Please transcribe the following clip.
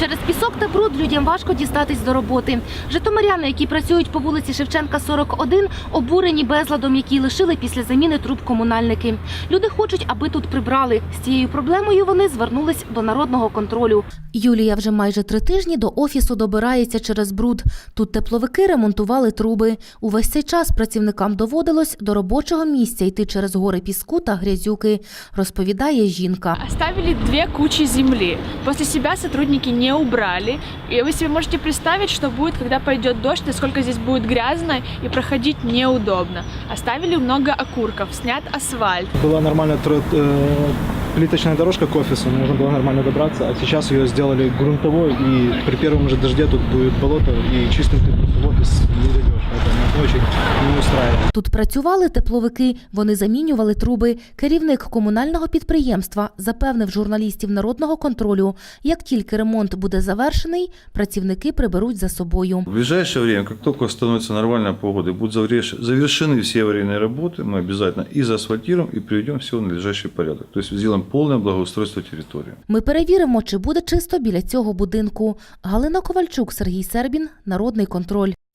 Через пісок та бруд людям важко дістатись до роботи. Житомиряни, які працюють по вулиці Шевченка, 41, обурені безладом, який лишили після заміни труб комунальники. Люди хочуть, аби тут прибрали. З цією проблемою вони звернулись до народного контролю. Юлія вже майже три тижні до офісу добирається через бруд. Тут тепловики ремонтували труби. Увесь цей час працівникам доводилось до робочого місця йти через гори піску та грязюки, розповідає жінка. Оставили две кучи земли. После себя сотрудники не убрали. И вы себе можете представить, что будет, когда пойдет дождь, насколько здесь будет грязно и проходить неудобно. Оставили много окурков, снят асфальт. Была нормальная тро- э, плиточная дорожка к офису, можно было нормально добраться, а сейчас ее сделали грунтовой, и при первом же дожде тут будет болото, и чистым ты в офис не дойдешь. Это очень не устраивает. Тут працювали тепловики, вони замінювали труби. Керівник комунального підприємства запевнив журналістів народного контролю, як тільки ремонт буде завершений, працівники приберуть за собою. В ближайшее время, как только установится нормальная погода и будут заверш- завершены все аварийные работы, мы обязательно и заасфальтируем, и приведем все в надлежащий порядок. То есть сделаем полное благоустройство территории. Ми перевіримо, чи буде чисто біля цього будинку. Галина Ковальчук, Сергій Сербін, Народний контроль.